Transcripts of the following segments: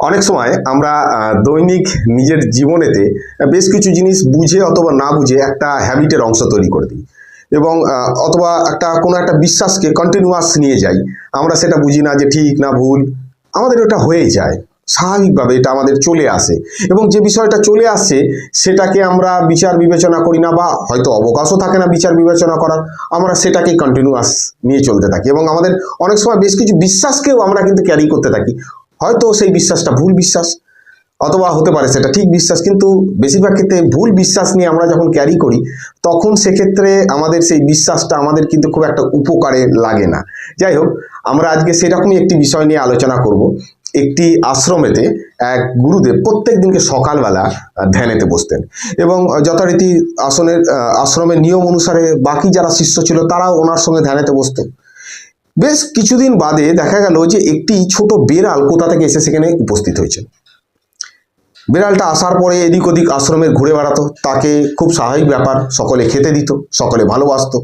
অনেক সময় আমরা দৈনিক নিজের জীবনেতে বেশ কিছু জিনিস বুঝে অথবা না বুঝে একটা হ্যাবিটের অংশ তৈরি করে দিই। এবং অথবা একটা, কোনো একটা বিশ্বাসকে কন্টিনিউয়াস নিয়ে যাই। আমরা সেটা বুঝি না যে ঠিক না ভুল। আমাদের ওটা হয়ে যায়। স্বাভাবিকভাবে এটা আমাদের চলে আসে। এবং যে বিষয়টা চলে আসছে সেটাকে আমরা বিচার বিবেচনা করি না বা হয়তো অবকাশও থাকে না বিচার বিবেচনা করার। আমরা সেটাকে কন্টিনিউয়াস নিয়ে চলতে থাকি। এবং আমাদের অনেক সময় বেশ কিছু বিশ্বাসকেও আমরা কিন্তু ক্যারি করতে থাকি। হয়তো সেই বিশ্বাসটা ভুল বিশ্বাস, অথবা হতে পারে সেটা ঠিক বিশ্বাস, কিন্তু বেশিরভাগ ক্ষেত্রে ভুল বিশ্বাস নিয়ে আমরা যখন ক্যারি করি, তখন সেক্ষেত্রে আমাদের সেই বিশ্বাসটা আমাদের কিন্তু খুব একটা উপকারে লাগে না। যাই হোক, আমরা আজকে সেরকমই একটি বিষয় নিয়ে আলোচনা করব। একটি আশ্রমেতে এক গুরুদেব প্রত্যেক দিনকে সকালবেলা ধ্যানেতে বসতেন এবং যথারীতি আসনের আশ্রমের নিয়ম অনুসারে বাকি যারা শিষ্য ছিল, তারাও ওনার সঙ্গে ধ্যানেতে বসতেন। বেশ কিছুদিন বাদে দেখা গেল যে একটি ছোট বেড়াল কোথা থেকে এসে সেখানে উপস্থিত হয়েছে। বিড়ালটা আসার পরে এদিক ওদিক আশ্রমে ঘুরে বেড়াতো, তাকে খুব স্বাভাবিক ব্যাপার, সকলে খেতে দিত, সকলে ভালোবাসতো।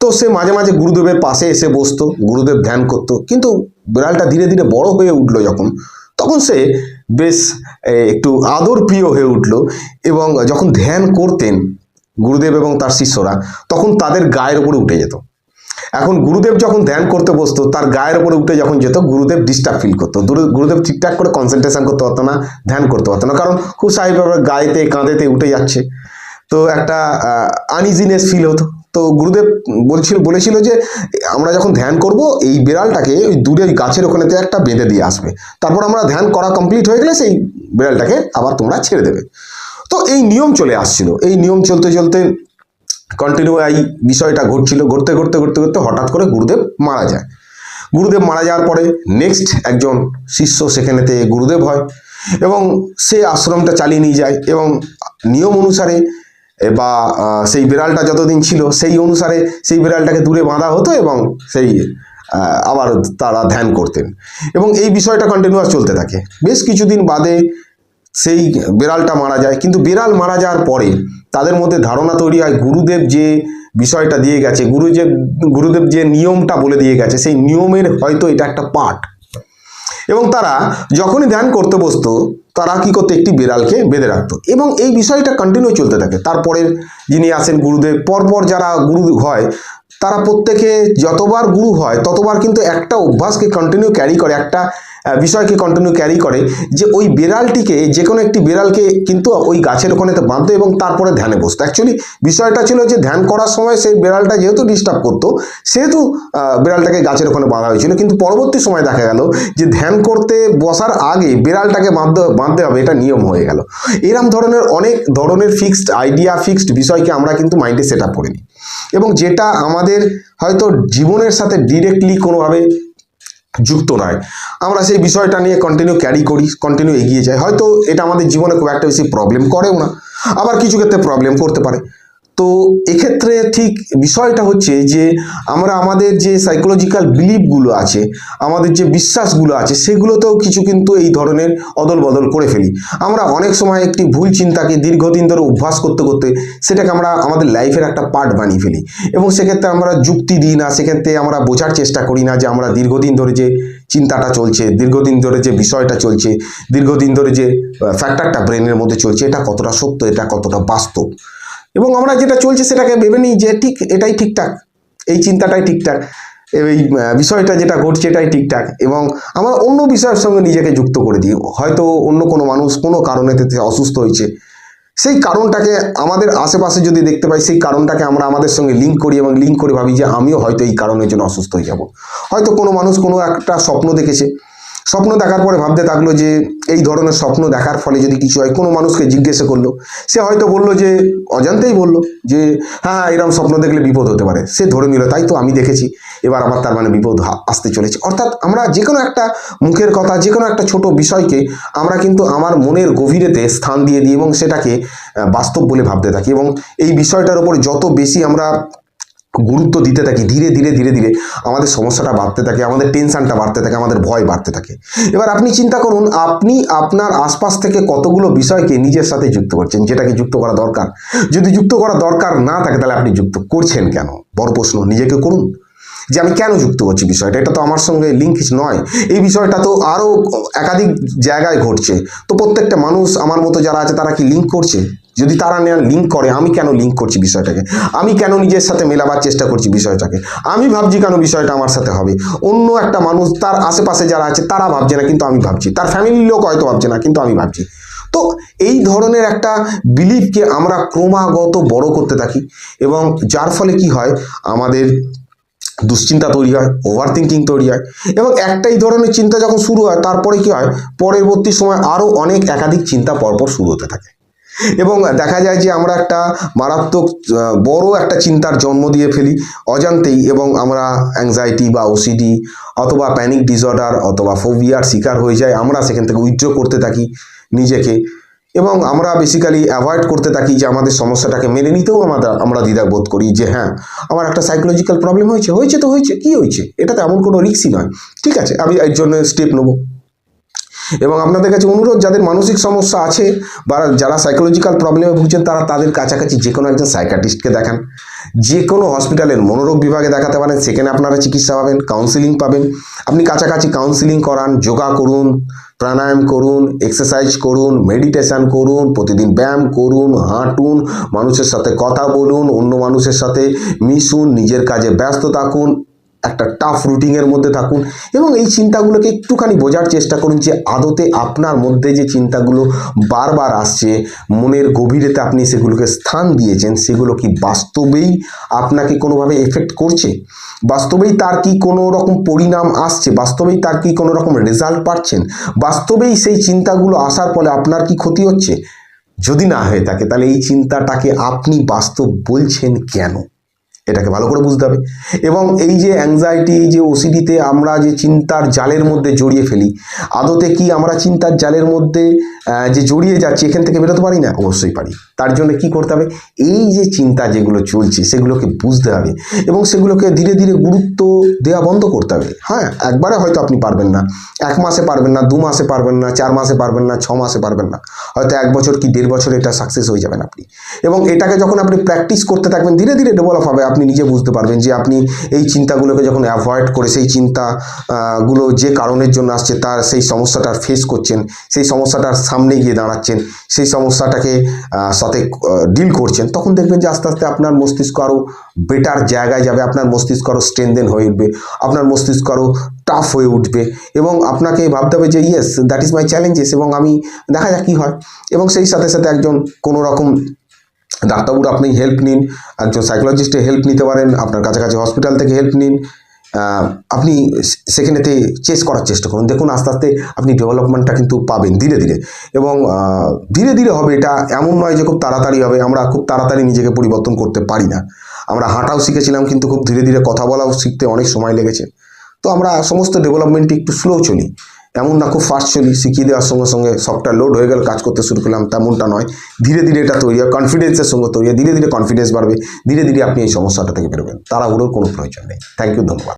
তো সে মাঝে মাঝে গুরুদেবের পাশে এসে বসতো, গুরুদেব ধ্যান করতো। কিন্তু বিড়ালটা ধীরে ধীরে বড় হয়ে উঠল যখন, তখন সে বেশ একটু আদর প্রিয় হয়ে উঠল এবং যখন ধ্যান করতেন গুরুদেব এবং তার শিষ্যরা, তখন তাদের গায়ের উপরে উঠে যেত। এখন গুরুদেব যখন ধ্যান করতে বসতো, তার গায়ের উপরে উঠে যখন যেত, গুরুদেব ডিস্টার্ব ফিল করতো। গুরু- গুরুদেব ঠিকঠাক করে কনসেন্ট্রেশন করতে পারতো না, ধ্যান করতে পারতো না। কারণ খুব স্বাভাবিকভাবে গায়েতে, কাঁধেতে উঠে যাচ্ছে। তো একটা আনইজিনেস ফিল হতো। তো গুরুদেব বলছিল, বলেছিল যে, আমরা যখন ধ্যান করব, এই বিড়ালটাকে ওই দূরে ওই গাছের ওখানেতে একটা বেঁধে দিয়ে আসবে। তারপর আমরা ধ্যান করা কমপ্লিট হয়ে গেলে সেই বিড়ালটাকে আবার তোমরা ছেড়ে দেবে। তো এই নিয়ম চলে আসছিল। এই নিয়ম চলতে চলতে কন্টিনিউ এই বিষয়টা ঘটছিল, ঘটতে ঘটতে ঘটতে ঘটতে হঠাৎ করে গুরুদেব মারা যায়। গুরুদেব মারা যাওয়ার পরে নেক্সট একজন শিষ্য সেখানেতে গুরুদেব হয় এবং সে আশ্রমটা চালিয়ে নিয়ে যায় এবং নিয়ম অনুসারে বা সেই বিড়ালটা যতদিন ছিল সেই অনুসারে সেই বিড়ালটাকে দূরে বাঁধা হতো এবং সেই আবার তারা ধ্যান করতেন। এবং এই বিষয়টা কন্টিনিউয়াস চলতে থাকে। বেশ কিছুদিন বাদে সেই বিড়ালটা মারা যায়। কিন্তু বিড়াল মারা যাওয়ার পরে তাদের মধ্যে ধারণা তৈরি হয়, গুরুদেব যে বিষয়টা দিয়ে গেছে, গুরুদেব গুরুদেব যে নিয়মটা বলে দিয়ে গেছে, সেই নিয়মের হয়তো এটা একটা পার্ট এবং তারা যখনই ধ্যান করতে বসতো, তারা কি করতো, একটি বিড়ালকে বেঁধে রাখতো। এবং এই বিষয়টা কন্টিনিউ চলতে থাকে। তারপরের যিনি আসেন গুরুদেব, পরপর যারা গুরু হয়, তারা প্রত্যেকে যতবার গুরু হয়, ততবার কিন্তু একটা অভ্যাসকে কন্টিনিউ ক্যারি করে, একটা বিষয়কে কন্টিনিউ ক্যারি করে যে ওই বিড়ালটিকে যে কোনো একটি বিড়ালকে কিন্তু ওই গাছের ওখানেতে বাঁধতো এবং তারপরে ধ্যানে বসতো। অ্যাকচুয়ালি বিষয়টা ছিল যে ধ্যান করার সময় সেই বিড়ালটা যেহেতু ডিস্টার্ব করতো, সেহেতু বিড়ালটাকে গাছের ওখানে বাঁধা হয়েছিল। কিন্তু পরবর্তী সময় দেখা গেল যে ধ্যান করতে বসার আগে বিড়ালটাকে বাঁধতে বাঁধতে হবে, এটা নিয়ম হয়ে গেল। এরম ধরনের অনেক ধরনের ফিক্সড আইডিয়া ফিক্সড বিষয়কে আমরা কিন্তু মাইন্ডে সেট আপ করে নিই এবং যেটা আমাদের হয়তো জীবনের সাথে ডিরেক্টলি কোনোভাবে যুক্ত নয়। আমরা সেই বিষয়টা নিয়ে কন্টিনিউ ক্যারি করি কন্টিনিউ এগিয়ে যাই। হয়তো এটা আমাদের জীবনে খুব একটা বেশি প্রবলেম করেও না। আবার কিছু ক্ষেত্রে প্রবলেম করতে পারে। তো এক্ষেত্রে ঠিক বিষয়টা হচ্ছে যে আমরা আমাদের যে সাইকোলজিক্যাল বিলিফগুলো আছে, আমাদের যে বিশ্বাসগুলো আছে, সেগুলোতেও কিছু কিন্তু এই ধরনের অদল বদল করে ফেলি। আমরা অনেক সময় একটি ভুল চিন্তাকে দীর্ঘদিন ধরে অভ্যাস করতে করতে সেটাকে আমরা আমাদের লাইফের একটা পার্ট বানিয়ে ফেলি। এবং সেক্ষেত্রে আমরা যুক্তি দিই না, সেক্ষেত্রে আমরা বোঝার চেষ্টা করি না যে আমরা দীর্ঘদিন ধরে যে চিন্তাটা চলছে, দীর্ঘদিন ধরে যে বিষয়টা চলছে, দীর্ঘদিন ধরে যে ফ্যাক্টরটা ব্রেনের মধ্যে চলছে, এটা কতটা সত্য, এটা কতটা বাস্তব। এবং আমরা যেটা চলছে সেটাকে ভেবে নিই যে ঠিক এটাই ঠিকঠাক। এই চিন্তাটাই ঠিকঠাক। এই বিষয়টা যেটা ঘটছে এটাই ঠিকঠাক এবং আমরা অন্য বিষয়ের সঙ্গে নিজেকে যুক্ত করে দিই। হয়তো অন্য কোনো মানুষ কোনো কারণে অসুস্থ হয়েছে। সেই কারণটাকে আমাদের আশেপাশে যদি দেখতে পাই, সেই কারণটাকে আমরা আমাদের সঙ্গে লিঙ্ক করি এবং লিঙ্ক করে ভাবি যে আমিও হয়তো এই কারণের জন্য অসুস্থ হয়ে যাব। হয়তো কোনো মানুষ কোনো একটা স্বপ্ন দেখেছে। স্বপ্ন দেখার পরে ভাবতে থাকল যে এই ধরনের স্বপ্ন দেখার ফলে যদি কিছু হয়, কোনো মানুষকে জিজ্ঞেস করল। সে হয়তো বলল যে, অজান্তেই বলল যে হ্যাঁ হ্যাঁ এরকম স্বপ্ন দেখলে বিপদ হতে পারে। সে ধরে নিল, তাই তো আমি দেখেছি, এবার আমার তার মানে বিপদ আসতে চলেছে। অর্থাৎ আমরা যে কোনো একটা মুখের কথা যে কোনো একটা ছোট বিষয়কে আমরা কিন্তু আমার মনের গভীরেতে স্থান দিয়ে দিই এবং সেটাকে বাস্তব বলে ভাবতে থাকি এবং এই বিষয়টার উপর যত বেশি আমরা গুরুত্ব দিতে থাকি, ধীরে ধীরে ধীরে ধীরে আমাদের সমস্যাটা বাড়তে থাকে, আমাদের টেনশনটা বাড়তে থাকে, আমাদের ভয় বাড়তে থাকে। এবার আপনি চিন্তা করুন, আপনি আপনার আশপাশ থেকে কতগুলো বিষয়কে নিজের সাথে যুক্ত করছেন, যেটাকে যুক্ত করা দরকার? যদি যুক্ত করা দরকার না থাকে, তাহলে আপনি যুক্ত করছেন কেন? বড় প্রশ্ন, নিজেকে করুন। যে আমি কেন যুক্ত করছি বিষয়টা, এটা তো আমার সঙ্গে লিঙ্ক নয়। এই বিষয়টা তো আরও একাধিক জায়গায় ঘটছে। তো প্রত্যেকটা মানুষ আমার মতো যারা আছে, তারা কি লিঙ্ক করছে? যদি তারা লিঙ্ক করে, আমি কেন লিঙ্ক করছি বিষয়টাকে? আমি কেন নিজের সাথে মেলাবার চেষ্টা করছি বিষয়টাকে? আমি ভাবছি কেন বিষয়টা আমার সাথে হবে? অন্য একটা মানুষ, তার আশেপাশে যারা আছে, তারা ভাবছে না, কিন্তু আমি ভাবছি। তার ফ্যামিলির লোক হয়তো ভাবছে না, কিন্তু আমি ভাবছি। তো এই ধরনের একটা বিলিফকে আমরা ক্রমাগত বড় করতে থাকি এবং যার ফলে কি হয়? আমাদের দুশ্চিন্তা তৈরি হয় ওভার থিঙ্কিং তৈরি হয় এবং একটাই ধরনের চিন্তা যখন শুরু হয়, তারপরে কি হয়? পরবর্তী সময় আরও অনেক একাধিক চিন্তা পরপর শুরু হতে থাকে। এবং দেখা যায় যে আমরা একটা মারাত্মক বড় একটা চিন্তার জন্ম দিয়ে ফেলি অজান্তেই এবং আমরা অ্যাংজাইটি বা ওসিডি অথবা প্যানিক ডিসঅর্ডার অথবা ফোবিয়ার শিকার হয়ে যায় আমরা সেখান থেকে উইথড্র করতে থাকি নিজেকে এবং আমরা বেসিক্যালি অ্যাভয়েড করতে থাকি যে আমাদের সমস্যাটাকে মেনে নিতেও আমরা আমরা দ্বিধাবোধ করি যে হ্যাঁ আমার একটা সাইকোলজিক্যাল প্রবলেম হয়েছে হয়েছে তো হয়েছে, কি হয়েছে? এটা তো এমন কোনো রিক্সই নয়। ঠিক আছে, আমি এর জন্য স্টেপ নেব। এবং আপনাদের কাছে অনুরোধ, যাদের মানসিক সমস্যা আছে বা যারা সাইকোলজিক্যাল প্রবলেমে ভুগছেন, তারা তাদের কাছাকাছি যে কোনো একজন সাইকাটিস্টকে দেখান। যে কোনো হসপিটালের মনোরোগ বিভাগে দেখাতে পারেন, সেখানে আপনারা চিকিৎসা পাবেন কাউন্সিলিং পাবেন। আপনি কাছাকাছি কাউন্সিলিং করান, যোগা করুন, প্রাণায়াম করুন এক্সারসাইজ করুন মেডিটেশান করুন, প্রতিদিন ব্যায়াম করুন, হাঁটুন, মানুষের সাথে কথা বলুন, অন্য মানুষের সাথে মিশুন, নিজের কাজে ব্যস্ত থাকুন। একটা টাফ রুটিনের মধ্যে থাকুন এবং এই চিন্তাগুলোকে একটুখানি বোঝার চেষ্টা করুন যে আদতে আপনার মধ্যে যে চিন্তাগুলো বারবার আসছে, মনের গভীরেতে আপনি সেগুলোকে স্থান দিয়েছেন, সেগুলো কি বাস্তবেই আপনাকে কোনোভাবে এফেক্ট করছে? বাস্তবেই তার কি কোনো রকম পরিণাম আসছে? বাস্তবেই তার কি কোনো রকম রেজাল্ট পাচ্ছেন? বাস্তবেই সেই চিন্তাগুলো আসার ফলে আপনার কি ক্ষতি হচ্ছে? যদি না হয়ে থাকে, তাহলে এই চিন্তাটাকে আপনি বাস্তব বলছেন কেন? এটাকে ভালো করে বুঝতে হবে। এবং এই যে অ্যাংজাইটি এই যে ওসিডিতে আমরা যে চিন্তার জালের মধ্যে জড়িয়ে ফেলি, আদতে কি আমরা চিন্তার জালের মধ্যে যে জড়িয়ে যাচ্ছি এখান থেকে বেরোতে পারি না? অবশ্যই পারি। তার জন্য কি করতে হবে? এই যে চিন্তা যেগুলো চলছে সেগুলোকে বুঝতে হবে এবং সেগুলোকে ধীরে ধীরে গুরুত্ব দেওয়া বন্ধ করতে হবে। হ্যাঁ একবারে হয়তো আপনি পারবেন না। এক মাসে পারবেন না দু মাসে পারবেন না চার মাসে পারবেন না ছ মাসে পারবেন না। হয়তো এক বছর কি দেড় বছর এটা সাকসেস হয়ে যাবেন আপনি। এবং এটাকে যখন আপনি প্র্যাকটিস করতে থাকবেন ধীরে ধীরে ডেভেলপ হবে। আপনি নিজে বুঝতে পারবেন যে আপনি এই চিন্তাগুলোকে যখন অ্যাভয়েড করে সেই চিন্তা আহ, গুলো যে কারণের জন্য আসছে তার সেই সমস্যাটার ফেস করছেন সেই সমস্যাটার সামনে গিয়ে দাঁড়াচ্ছেন, সেই সমস্যাটাকে সাথে ডিল করছেন, তখন দেখবেন যে আস্তে আস্তে আপনার মস্তিষ্ক আরও বেটার জায়গায় যাবে, আপনার মস্তিষ্ক আরও স্ট্রেনদেন হয়ে উঠবে, আপনার মস্তিষ্ক আরও টাফ হয়ে উঠবে এবং আপনাকে ভাবতে হবে যে yes that is my challenges এবং আমি, দেখা যাক কী হয়। এবং সেই সাথে সাথে একজন কোনো রকম ডাক্তারবাবুর আপনি হেল্প নিন, একজন সাইকোলজিস্টের হেল্প নিতে পারেন, আপনার কাছাকাছি হসপিটাল থেকে হেল্প নিন আপনি সেখানেতে চেস করার চেষ্টা করুন। দেখুন, আস্তে আস্তে আপনি ডেভেলপমেন্টটা কিন্তু পাবেন ধীরে ধীরে। এবং ধীরে ধীরে হবে এটা এমন নয় যে খুব তাড়াতাড়ি হবে, আমরা খুব তাড়াতাড়ি নিজেকে পরিবর্তন করতে পারি না। আমরা হাঁটাও শিখেছিলাম, কিন্তু খুব ধীরে ধীরে কথা বলাও শিখতে অনেক সময় লেগেছে। তো আমরা সমস্ত ডেভেলপমেন্টে একটু স্লো চলি। এমন না, খুব ফাস্ট চলি, শিখিয়ে দেওয়ার সঙ্গে সঙ্গে সফটওয়্যার লোড হয়ে গেল, কাজ করতে শুরু করলাম, তেমনটা নয়। ধীরে ধীরে এটা তৈরি হয় কনফিডেন্সের সঙ্গে তৈরি হয়। ধীরে ধীরে কনফিডেন্স বাড়বে, ধীরে ধীরে আপনি এই সমস্যাটা থেকে বেরোবেন। তাড়াহুড়োর কোনো প্রয়োজন নেই। থ্যাংক ইউ ধন্যবাদ।